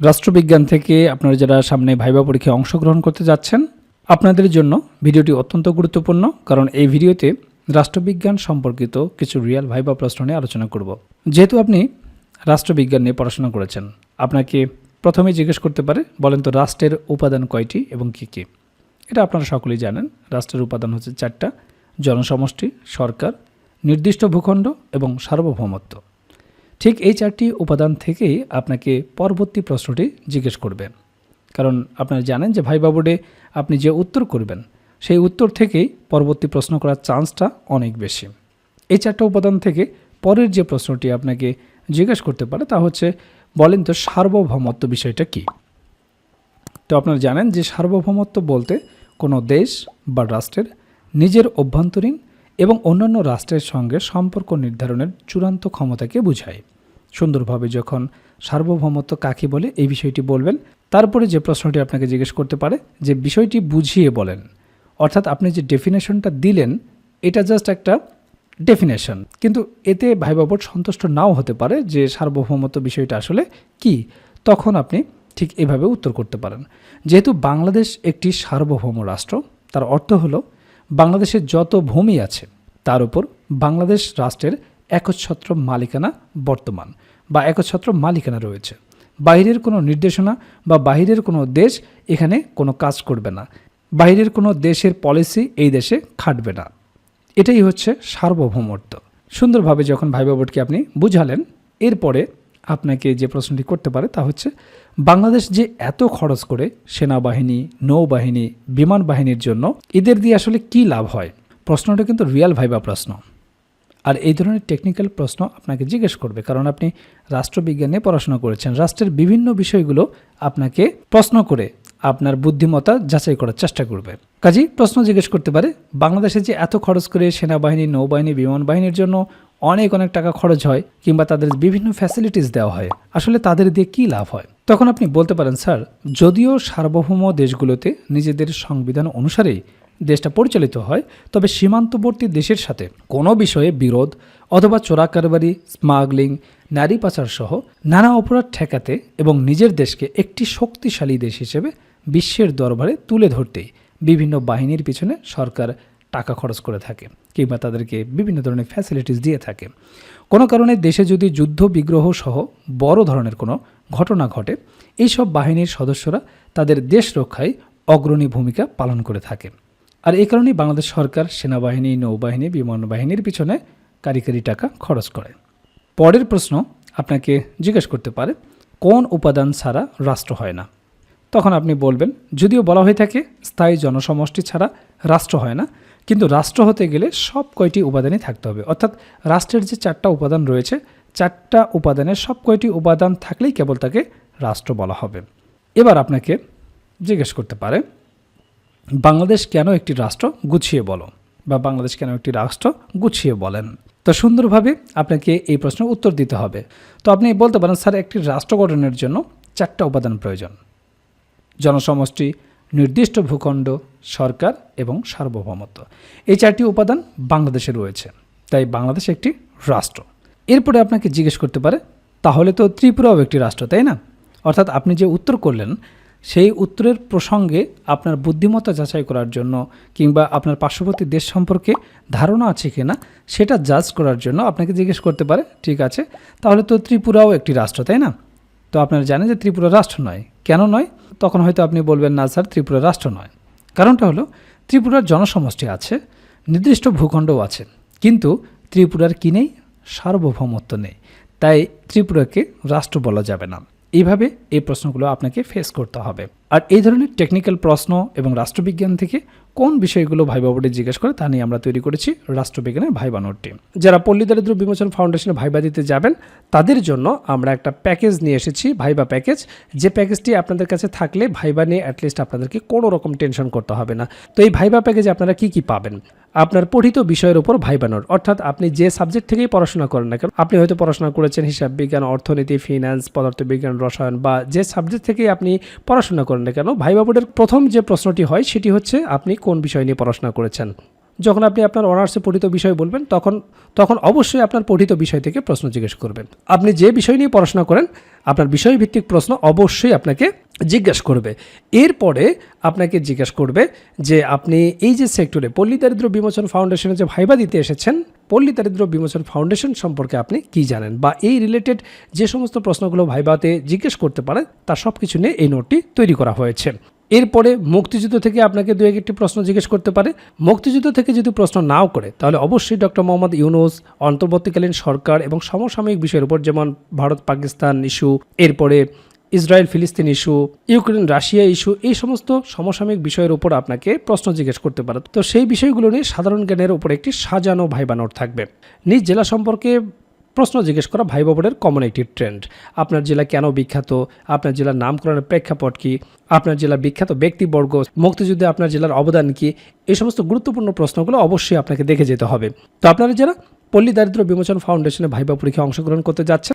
রাষ্ট্রবিজ্ঞান থেকে আপনারা যারা সামনে ভাইবা পরীক্ষায় অংশগ্রহণ করতে যাচ্ছেন, আপনাদের জন্য ভিডিওটি অত্যন্ত গুরুত্বপূর্ণ, কারণ এই ভিডিওতে রাষ্ট্রবিজ্ঞান সম্পর্কিত কিছু রিয়াল ভাইবা প্রশ্ন নিয়ে আলোচনা করব। যেহেতু আপনি রাষ্ট্রবিজ্ঞান নিয়ে পড়াশোনা করেছেন, আপনাকে প্রথমেই জিজ্ঞেস করতে পারে, বলেন তো রাষ্ট্রের উপাদান কয়টি এবং কী কী? এটা আপনারা সকলেই জানেন, রাষ্ট্রের উপাদান হচ্ছে চারটা, জনসমষ্টি, সরকার, নির্দিষ্ট ভূখণ্ড এবং সার্বভৌমত্ব। ঠিক এই চারটি উপাদান থেকেই আপনাকে পরবর্তী প্রশ্নটি জিজ্ঞেস করবে। কারণ আপনারা জানেন যে ভাইবা বোর্ডে আপনি যে উত্তর করবেন, সেই উত্তর থেকেই পরবর্তী প্রশ্ন করার চান্সটা অনেক বেশি। এই চারটা উপাদান থেকে পরের যে প্রশ্নটি আপনাকে জিজ্ঞেস করতে পারে তা হচ্ছে, বলেন তো সার্বভৌমত্ব বিষয়টা কী? তো আপনারা জানেন যে সার্বভৌমত্ব বলতে কোনো দেশ বা রাষ্ট্রের নিজের অভ্যন্তরীণ এবং অন্যান্য রাষ্ট্রের সঙ্গে সম্পর্ক নির্ধারণের চূড়ান্ত ক্ষমতাকে বুঝায়। সুন্দরভাবে যখন সার্বভৌমত্ব কাকে বলে, এই বিষয়টি বলবেন, তারপরে যে প্রশ্নটি আপনাকে জিজ্ঞেস করতে পারে, যে বিষয়টি বুঝিয়ে বলেন। অর্থাৎ আপনি যে ডেফিনেশনটা দিলেন, এটা জাস্ট একটা ডেফিনেশন কিন্তু এতে ভাইবাবর সন্তুষ্ট নাও হতে পারে যে সার্বভৌমত্ব বিষয়টা আসলে কি। তখন আপনি ঠিক এভাবে উত্তর করতে পারেন। যেহেতু বাংলাদেশ একটি সার্বভৌম রাষ্ট্র, তার অর্থ হলো বাংলাদেশের যত ভূমি আছে, তার উপর বাংলাদেশ রাষ্ট্রের একচ্ছত্র মালিকানা বর্তমান বা একচ্ছত্র মালিকানা রয়েছে। বাইরের কোনো নির্দেশনা বা বাইরের কোনো দেশ এখানে কোনো কাজ করবে না। বাইরের কোনো দেশের পলিসি এই দেশে খাটবে না। এটাই হচ্ছে সার্বভৌমত্ব। সুন্দরভাবে যখন ভাই বাবরকে আপনি বুঝালেন, এরপরে আপনাকে যে প্রশ্নটি করতে পারে তা হচ্ছে বাংলাদেশ যে এত খরচ করে সেনাবাহিনী, নৌবাহিনী, বিমান বাহিনীর জন্য, এদের দিয়ে আসলে কি লাভ হয়? প্রশ্নটা কিন্তু রিয়াল ভাইবা প্রশ্ন। আর এই ধরনের টেকনিক্যাল প্রশ্ন আপনাকে জিজ্ঞেস করবে, কারণ আপনি রাষ্ট্রবিজ্ঞানে পড়াশোনা করেছেন, রাষ্ট্রের বিভিন্ন বিষয়গুলো আপনাকে প্রশ্ন করে আপনার বুদ্ধিমত্তা যাচাই করার চেষ্টা করবে। কাজী প্রশ্ন জিজ্ঞেস করতে পারে, বাংলাদেশে যে এত খরচ করে সেনাবাহিনী, নৌবাহিনী, বিমান বাহিনীর জন্য অনেক অনেক টাকা খরচ হয়, কিংবা তাদের বিভিন্ন ফ্যাসিলিটিস দেওয়া হয়, আসলে তাদের দিয়ে কি লাভ হয়? তখন আপনি বলতে পারেন, স্যার, যদিও সার্বভৌম দেশগুলোতে নিজেদের সংবিধান অনুসারেই দেশটা পরিচালিত হয়, তবে সীমান্তবর্তী দেশের সাথে কোনো বিষয়ে বিরোধ অথবা চোরাকারবারি, স্মাগলিং, নারী পাচার সহ নানা অপরাধ ঠেকাতে এবং নিজের দেশকে একটি শক্তিশালী দেশ হিসেবে বিশ্বের দরবারে তুলে ধরতে বিভিন্ন বাহিনীর পিছনে সরকার টাকা খরচ করে থাকে কিংবা তাদেরকে বিভিন্ন ধরনের ফ্যাসিলিটিস দিয়ে থাকে। কোনো কারণে দেশে যদি যুদ্ধ বিগ্রহ সহ বড় ধরনের কোনো ঘটনা ঘটে, এইসব বাহিনীর সদস্যরা তাদের দেশ রক্ষায় অগ্রণী ভূমিকা পালন করে থাকে। আর এই কারণেই বাংলাদেশ সরকার সেনাবাহিনী, নৌবাহিনী বিমান বাহিনীর পিছনে কারিগরি টাকা খরচ করে। পরের প্রশ্ন আপনাকে জিজ্ঞেস করতে পারে, কোন উপাদান ছাড়া রাষ্ট্র হয় না? তখন আপনি বলবেন, যদিও বলা হয়ে থাকে, স্থায়ী জনসমষ্টি ছাড়া রাষ্ট্র হয় না কিন্তু রাষ্ট্র হতে গেলে সব কয়টি উপাদানই থাকতে হবে। অর্থাৎ রাষ্ট্রের যে চারটা উপাদান রয়েছে, চারটা উপাদানের সব কয়টি উপাদান থাকলেই কেবল তাকে রাষ্ট্র বলা হবে। এবার আপনাকে জিজ্ঞেস করতে পারে, বাংলাদেশ কেন একটি রাষ্ট্র গুছিয়ে বলো বা বাংলাদেশ কেন একটি রাষ্ট্র গুছিয়ে বলেন? তো সুন্দরভাবে আপনাকে এই প্রশ্নের উত্তর দিতে হবে। তো আপনি বলতে পারেন, স্যার, একটি রাষ্ট্র গঠনের জন্য চারটা উপাদান প্রয়োজন। জনসমষ্টি নির্দিষ্ট ভূখণ্ড, সরকার এবং সার্বভৌমত্ব। এই চারটি উপাদান বাংলাদেশে রয়েছে, তাই বাংলাদেশ একটি রাষ্ট্র। এরপরে আপনাকে জিজ্ঞেস করতে পারে, তাহলে তো ত্রিপুরাও একটি রাষ্ট্র, তাই না? অর্থাৎ আপনি যে উত্তর করলেন, সেই উত্তরের প্রসঙ্গে আপনার বুদ্ধিমত্তা যাচাই করার জন্য কিংবা আপনার পার্শ্ববর্তী দেশ সম্পর্কে ধারণা আছে কিনা, সেটা জাজ করার জন্য আপনাকে জিজ্ঞেস করতে পারে, ঠিক আছে? তাহলে তো ত্রিপুরাও একটি রাষ্ট্র, তাই না? তো আপনারা জানেন যে ত্রিপুরা রাষ্ট্র নয়। কেন নয়? তখন হয়তো আপনি বলবেন, না স্যার, ত্রিপুরা রাষ্ট্র নয়। কারণটা হলো, ত্রিপুরার জনসমষ্টি আছে, নির্দিষ্ট ভূখণ্ডও আছে, কিন্তু ত্রিপুরার কি নেই? সার্বভৌমত্ব নেই। তাই ত্রিপুরাকে রাষ্ট্র বলা যাবে না। এইভাবে এই প্রশ্নগুলো আপনাকে ফেস করতে হবে। আর এই ধরনের টেকনিক্যাল প্রশ্ন এবং রাষ্ট্রবিজ্ঞান থেকে কোন বিষয়গুলো ভাইবা বোর্ডে জিজ্ঞেস করে তা নিয়ে আমরা তৈরি করেছি রাষ্ট্রবিজ্ঞানের ভাইবা নোটটি। যারা পল্লী দারিদ্র বিমোচন ফাউন্ডেশনে ভাইবা দিতে যাবেন, তাদের জন্য আমরা একটা প্যাকেজ নিয়ে এসেছি, ভাইবা প্যাকেজ। যে প্যাকেজটি আপনাদের কাছে থাকলে ভাইবা নিয়ে অ্যাটলিস্ট আপনাদেরকে কোনো রকম টেনশন করতে হবে না। তো এই ভাইবা প্যাকেজে আপনারা কি কি পাবেন? আপনার পঠিত বিষয়ের উপর ভাইবা নোট। অর্থাৎ আপনি যে সাবজেক্ট থেকেই পড়াশোনা করেন না কেন, আপনি হয়তো পড়াশোনা করেছেন হিসাব বিজ্ঞান অর্থনীতি ফিনান্স পদার্থবিজ্ঞান, রসায়ন বা যে সাবজেক্ট থেকেই আপনি পড়াশোনা করেন না কেন? ভাইবা প্রথম যে প্রশ্নটি হয়, সেটি হচ্ছে, আপনি কোন বিষয় নিয়ে পড়াশোনা করেছেন? যখন আপনি আপনার অনার্সে পঠিত বিষয় বলবেন, তখন তখন অবশ্যই আপনার পঠিত বিষয় থেকে প্রশ্ন জিজ্ঞেস করবেন। আপনি যে বিষয় নিয়ে পড়াশোনা করেন, আপনার বিষয়ভিত্তিক প্রশ্ন অবশ্যই আপনাকে জিজ্ঞেস করবে। এরপরে আপনাকে জিজ্ঞেস করবে যে আপনি এই যে সেক্টরে পল্লী দারিদ্র বিমোচন ফাউন্ডেশনে যে ভাইবা দিতে এসেছেন, পল্লী দারিদ্র বিমোচন ফাউন্ডেশন সম্পর্কে আপনি কি জানেন? বা এই রিলেটেড যে সমস্ত প্রশ্নগুলো ভাইবাতে জিজ্ঞেস করতে পারেন তার সব কিছু নিয়ে এই নোটটি তৈরি করা হয়েছে। এরপরে মুক্তিযুদ্ধ থেকে আপনাকে দু একটি প্রশ্ন জিজ্ঞেস করতে পারে। মুক্তিযুদ্ধ থেকে যদি প্রশ্ন নাও করে, তাহলে অবশ্যই ডক্টর মোহাম্মদ ইউনুস, অন্তর্বর্তীকালীন সরকার এবং সমসাময়িক বিষয়ের উপর, যেমন ভারত, পাকিস্তান ইস্যু, এরপরে ইসরায়েল, ফিলিস্তিন ইস্যু, ইউক্রেন, রাশিয়া ইস্যু, এই সমস্ত সমসাময়িক বিষয়ের উপর আপনাকে প্রশ্ন জিজ্ঞেস করতে পারে। তো সেই বিষয়গুলো নিয়ে সাধারণ জ্ঞানের উপর একটি সাজানো ভাইবা নোট থাকবে। নিজ জেলা সম্পর্কে প্রশ্ন জিজ্ঞেস করা ভাই বোর্ডের কমন একটি ট্রেন্ড আপনার জেলা কেন বিখ্যাত? আপনার জেলার নামকরণের প্রেক্ষাপট কি? আপনার জেলার বিখ্যাত ব্যক্তিবর্গ, মুক্তিযুদ্ধে আপনার জেলার অবদান কি? এই সমস্ত গুরুত্বপূর্ণ প্রশ্নগুলো অবশ্যই আপনাকে দেখে যেতে হবে। তো আপনারা যারা পল্লী দারিদ্র বিমোচন ফাউন্ডেশনে ভাইবা পরীক্ষায় অংশগ্রহণ করতে যাচ্ছেন।